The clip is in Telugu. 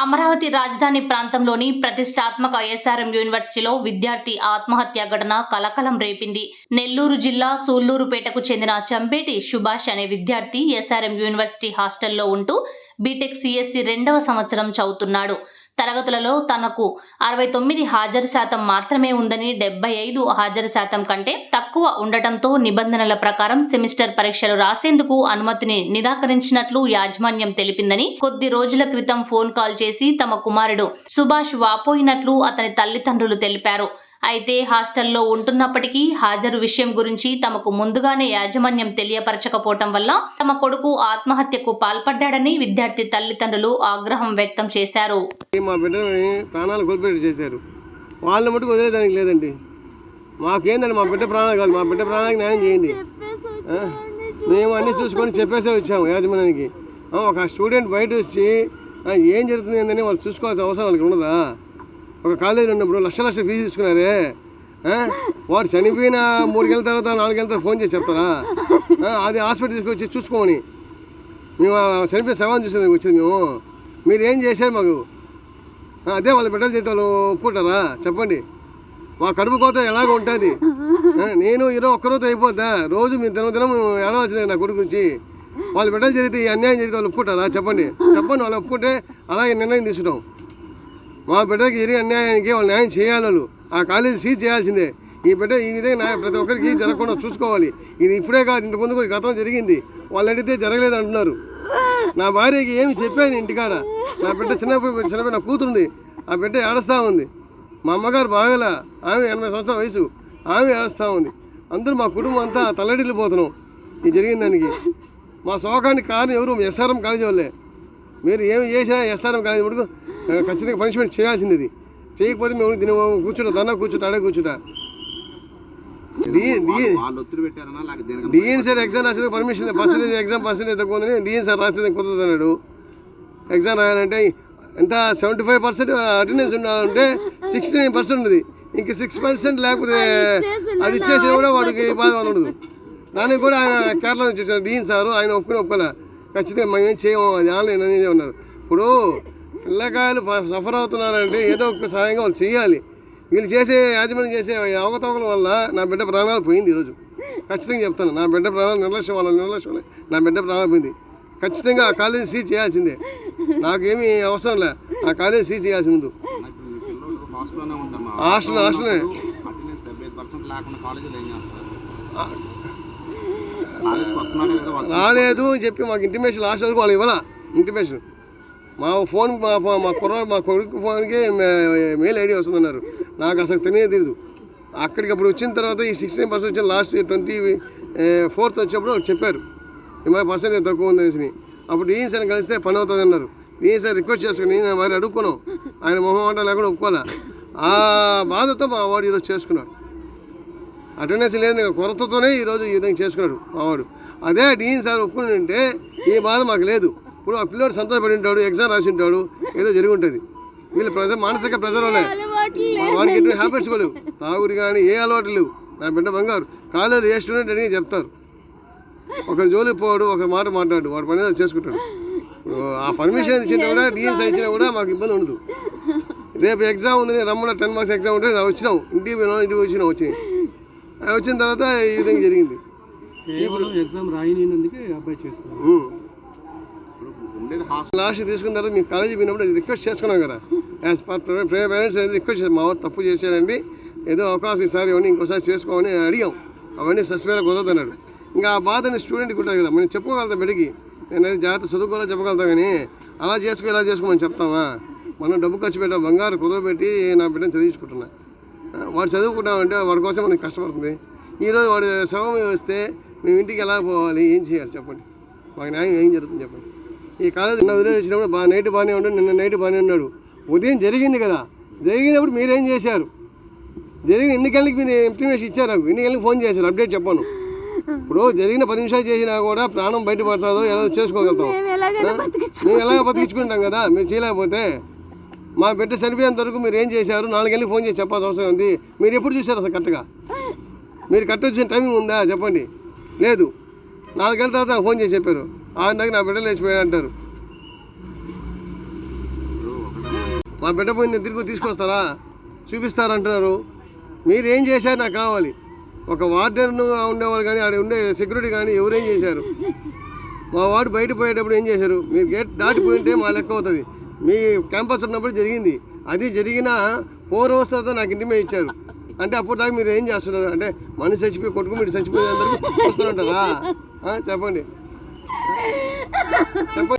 అమరావతి రాజధాని ప్రాంతంలోని ప్రతిష్టాత్మక ఎస్ఆర్ఎం యూనివర్సిటీలో విద్యార్థి ఆత్మహత్య ఘటన కలకలం రేపింది. నెల్లూరు జిల్లా సూళ్ళూరుపేటకు చెందిన చంపేటి సుభాష్ అనే విద్యార్థి ఎస్ఆర్ఎం యూనివర్సిటీ హాస్టల్లో ఉంటూ బీటెక్ సిఎస్సి రెండవ సంవత్సరం చదువుతున్నాడు. తరగతులలో తనకు అరవై తొమ్మిది హాజరు శాతం మాత్రమే ఉందని డెబ్బై ఐదు హాజరు శాతం కంటే తక్కువ ఉండటంతో నిబంధనల ప్రకారం సెమిస్టర్ పరీక్షలు రాసేందుకు అనుమతిని నిరాకరించినట్లు యాజమాన్యం తెలిపిందని కొద్ది రోజుల క్రితం ఫోన్ కాల్ చేసి తమ కుమారుడు సుభాష్ వాపోయినట్లు అతని తల్లిదండ్రులు తెలిపారు. అయితే హాస్టల్లో ఉంటున్నప్పటికీ హాజరు విషయం గురించి తమకు ముందుగానే యాజమాన్యం తెలియపరచకపోవటం వల్ల తమ కొడుకు ఆత్మహత్యకు పాల్పడ్డాడని విద్యార్థి తల్లిదండ్రులు ఆగ్రహం వ్యక్తం చేశారు. మా బిడ్డని ప్రాణాలు కోల్పోయేట్టు చేశారు. వాళ్ళని మటుకు వదిలేదానికి లేదండి. మాకేందండి మా బిడ్డ ప్రాణాలు కాదు మా బిడ్డ ప్రాణానికి న్యాయం చేయండి. మేము అన్నీ చూసుకొని చెప్పేసే వచ్చాము యాజమాన్యానికి. ఒక స్టూడెంట్ బయట వచ్చి ఏం జరుగుతుంది ఏందని వాళ్ళు చూసుకోవాల్సిన అవసరం వాళ్ళకి ఉండదా ఒక కాలేజీలో ఉన్నప్పుడు లక్ష లక్ష ఫీజు తీసుకున్నారే వాడు చనిపోయిన మూడుగేళ్ళ తర్వాత నాలుగేళ్ళ తర్వాత ఫోన్ చేసి చెప్తారా? అది హాస్పిటల్ తీసుకొచ్చి చూసుకోమని. మేము చనిపోయిన శవాన్ని చూసేందుకు వచ్చింది మేము. మీరు ఏం చేశారు మాకు? అదే వాళ్ళ బిడ్డల జీతాలు ఒప్పుకుంటారా? చెప్పండి. మా కడుపు కోత ఎలాగ ఉంటుంది. నేను ఈరోజు ఒక్కరోజు అయిపోద్దా? రోజు మీ దినం దినం ఏడవచ్చింది నా కొడుకు గురించి. వాళ్ళ బిడ్డలు జరిగితే ఈ అన్యాయం జరిగితే వాళ్ళు ఒప్పుకుంటారా? చెప్పండి. చెప్పండి వాళ్ళు ఒప్పుకుంటే అలాగే నిర్ణయం తీసుకుంటాం. మా బిడ్డకి జరిగే అన్యాయానికి వాళ్ళు న్యాయం చేయాలి వాళ్ళు ఆ కాలేజీ సీజ్ చేయాల్సిందే. ఈ బిడ్డ ఈ విధంగా ప్రతి ఒక్కరికి జరగకుండా చూసుకోవాలి. ఇది ఇప్పుడే కాదు ఇంతకుముందు గతం జరిగింది. వాళ్ళు అడిగితే జరగలేదు అంటున్నారు. నా భార్యకి ఏమి చెప్పాను ఇంటికాడ? నా బిడ్డ చిన్న చిన్నపిల్ల నా కూతుంది ఆ బిడ్డ ఏడుస్తూ ఉంది. మా అమ్మగారు బాగలా ఆమె ఎనభై సంవత్సరాల వయసు. ఆమె ఏడుస్తూ ఉంది. అందరూ మా కుటుంబం అంతా తల్లడిల్లిపోతున్నాం. ఇది జరిగిన దానికి. మా శోకానికి కారణం ఎవరు? ఎస్ఆర్ఎం కాలేజీ వాళ్ళే. మీరు ఏమి చేసినా ఎస్ఆర్ఎం కాలేజీ ముడుకు ఖచ్చితంగా పనిష్మెంట్ చేయాల్సింది ఇది చేయకపోతే మేము దీని కూర్చుంటా దన్నా కూర్చుంటా అడే కూర్చుంటా. డిఎన్ సార్ ఎగ్జామ్ రాసేది పర్మిషన్ పర్సెంటేజ్ ఎగ్జామ్ పర్సెంటేజ్ తక్కువ ఉందని డిఎన్ సార్ రాసేది కుదరదు అన్నాడు. ఎగ్జామ్ రాయాలంటే ఎంత? సెవెంటీ ఫైవ్ పర్సెంట్ అటెండెన్స్ ఉండాలంటే సిక్స్టీ నైన్ పర్సెంట్ ఉంది ఇంక సిక్స్ పర్సెంట్ లేకపోతే అది ఇచ్చేసి కూడా వాడికి బాధ ఉండదు. దానికి కూడా ఆయన కేరళ నుంచి వచ్చారు డీన్ సారు ఆయన ఒప్పుకుని ఒప్పుకోలే. ఖచ్చితంగా మేము ఏం చేయము అది ఆన్లైన్ అనేది ఉన్నారు. ఇప్పుడు పిల్లకాయలు సఫర్ అవుతున్నారంటే ఏదో ఒక సహాయంగా వాళ్ళు చేయాలి. వీళ్ళు చేసే యాజమాన్యం చేసే అవకతవకల వల్ల నా బిడ్డ ప్రాణాలు పోయింది ఈరోజు. ఖచ్చితంగా చెప్తాను. నా బిడ్డ ప్రాణాలు నిర్లక్ష్యం వల్ల నిర్లక్ష్యం వల్ల నా బిడ్డ ప్రాణాలు పోయింది. ఖచ్చితంగా ఆ కాలేజీ సీజ్ చేయాల్సిందే. నాకేమీ అవసరం లే. ఆ కాలేజీ సీజ్ చేయాల్సింది హాస్టల్ హాస్టల్నే రాలేదు అని చెప్పి మాకు ఇంటిమేషన్ హాస్టల్ వరకు వాళ్ళు ఇవ్వాల? ఇంటిమేషన్ మా ఫోన్ మా మా కుర్ర మా కొడుకు ఫోన్కి మెయిల్ ఐడి వస్తుందన్నారు. నాకు అసలు తెలియదు తెలియదు అక్కడికి అప్పుడు వచ్చిన తర్వాత ఈ సిక్స్టీన్ పర్సెంట్ వచ్చిన లాస్ట్ ట్వంటీ ఫోర్త్ వచ్చినప్పుడు చెప్పారు. ఈ పర్సెంట్ తక్కువ ఉందనేసి అప్పుడు ఈయన సార్ కలిస్తే పని అవుతుంది అన్నారు. ఈయన సార్ రిక్వెస్ట్ చేసుకుని నేను మరి అడుక్కున్నాం ఆయన మొహం వంట లేకుండా ఒప్పుకోలే ఆ బాధతో మా వాడు ఈరోజు చేసుకున్నాడు. అటెండెన్స్ లేదు కొరతతోనే ఈరోజు ఈ విధంగా చేసుకున్నాడు మావాడు అదే డీన్ సార్ ఒప్పుకుంటే ఉంటే ఈ బాధ మాకు లేదు. ఇప్పుడు ఆ పిల్లోడు సంతోషపడి ఉంటాడు ఎగ్జామ్ రాసి ఉంటాడు ఏదో జరిగి ఉంటుంది. వీళ్ళు ప్రజ మానసిక ప్రజలు వాడికి ఎటువంటి హ్యాబిట్స్ లేవు తాగుడు కానీ ఏ అలవాటు లేవు. నా బిడ్డ బంగారు. కాలేజీలో ఏ స్టూడెంట్ అని చెప్తారు. ఒకరి జోలికి పోడు ఒక మాట మాట్లాడు వాడు పని చేసుకుంటాడు. ఇప్పుడు ఆ పర్మిషన్ ఇచ్చినా కూడా డిఎన్స్ ఇచ్చినా కూడా మాకు ఇబ్బంది ఉండదు. రేపు ఎగ్జామ్ ఉంది రమ్మన్న టెన్ మార్క్స్ ఎగ్జామ్ ఉంటే నా వచ్చినాం. ఇంటికి పోయినాం ఇంటికి వచ్చినాం వచ్చి ఆ వచ్చిన తర్వాత ఈ విధంగా జరిగింది. కేవలం ఎగ్జామ్ రాయనినందుకే అబ్బాయి. ఇప్పుడు ఉండేది లాస్ట్ తీసుకున్న తర్వాత మీ కాలేజీ పోయినప్పుడు రిక్వెస్ట్ చేసుకున్నాం కదా. యాజ్ పర్ పేరెంట్స్ అనేది రిక్వెస్ట్ చేశారు మా వాడు తప్పు చేశారండి ఏదో అవకాశం ఈసారి ఇవన్నీ ఇంకోసారి చేసుకోమని అడిగాం. అవన్నీ సస్పెండ్ కుదరదు అన్నాడు ఇంకా ఆ బాధని స్టూడెంట్కి ఉంటుంది కదా మనం చెప్పుకోగలుగుతాం బిడ్డకి. నేను జాగ్రత్త చదువుకోవాలో చెప్పగలుగుతాం కానీ అలా చేసుకో ఇలా చేసుకోమని చెప్తామా? మనం డబ్బు ఖర్చు పెట్టాం బంగారు కుదరబెట్టి నా బిడ్డను చదివించుకుంటున్నా. వాడు చదువుకుంటామంటే వాడి కోసం మనకి కష్టపడుతుంది. ఈరోజు వాడు శవం వస్తే మేము ఇంటికి ఎలా పోవాలి ఏం చేయాలి చెప్పండి. మాకు న్యాయం ఏం జరుగుతుంది చెప్పండి. ఈ కాలేజ్ నిన్న ఉదయం వచ్చినప్పుడు బా నైట్ బాగానే ఉన్నాడు నిన్న నైట్ బాగానే ఉన్నాడు. ఉదయం జరిగింది కదా. జరిగినప్పుడు మీరేం చేశారు? జరిగిన ఎన్ని గంటలకి మీరు ఇంప్లిమేషన్ ఇచ్చారు నాకు? ఎన్ని గంటలకు ఫోన్ చేశారు? అప్డేట్ చెప్పాను. ఇప్పుడు జరిగిన పది నిమిషాలు చేసినా కూడా ప్రాణం బయటపడుతుందో ఎలా చేసుకోగలుగుతాం? మేము ఎలాగ బతికించుకుంటాం కదా? మీరు చేయలేకపోతే మా బిడ్డ చనిపోయేంత వరకు మీరు ఏం చేశారు? నాలుగేళ్ళకి ఫోన్ చేసి చెప్పాల్సిన అవసరం ఉంది. మీరు ఎప్పుడు చూశారు అసలు కరెక్ట్గా? మీరు కరెక్ట్ వచ్చిన టైమింగ్ ఉందా? చెప్పండి. లేదు. నాలుగేళ్ళ తర్వాత ఫోన్ చేసి చెప్పారు. ఆ నా బిడ్డలు లేచిపోయాడు అంటారు. మా బిడ్డ పోయింది తిరిగి తీసుకొస్తారా? చూపిస్తారంటున్నారు మీరు ఏం చేశారు? నాకు కావాలి. ఒక వార్డెన్ ఉండేవాళ్ళు కానీ ఆడ ఉండే సెక్యూరిటీ కానీ ఎవరేం చేశారు? మా వాడు బయట పోయేటప్పుడు ఏం చేశారు? మీరు గేట్ దాటిపోయింటే మా లెక్క అవుతుంది. మీ క్యాంపస్ ఉన్నప్పుడు జరిగింది. అది జరిగిన ఫోర్ అవర్స్ తర్వాత నాకు ఇంటిమే ఇచ్చారు. అంటే అప్పుడు దాకా మీరు ఏం చేస్తున్నారు? అంటే మనిషి చచ్చిపోయి కొట్టుకు మీరు చచ్చిపోయేందరూ అందరూ అంటారా చెప్పండి. 啊哈哈哈！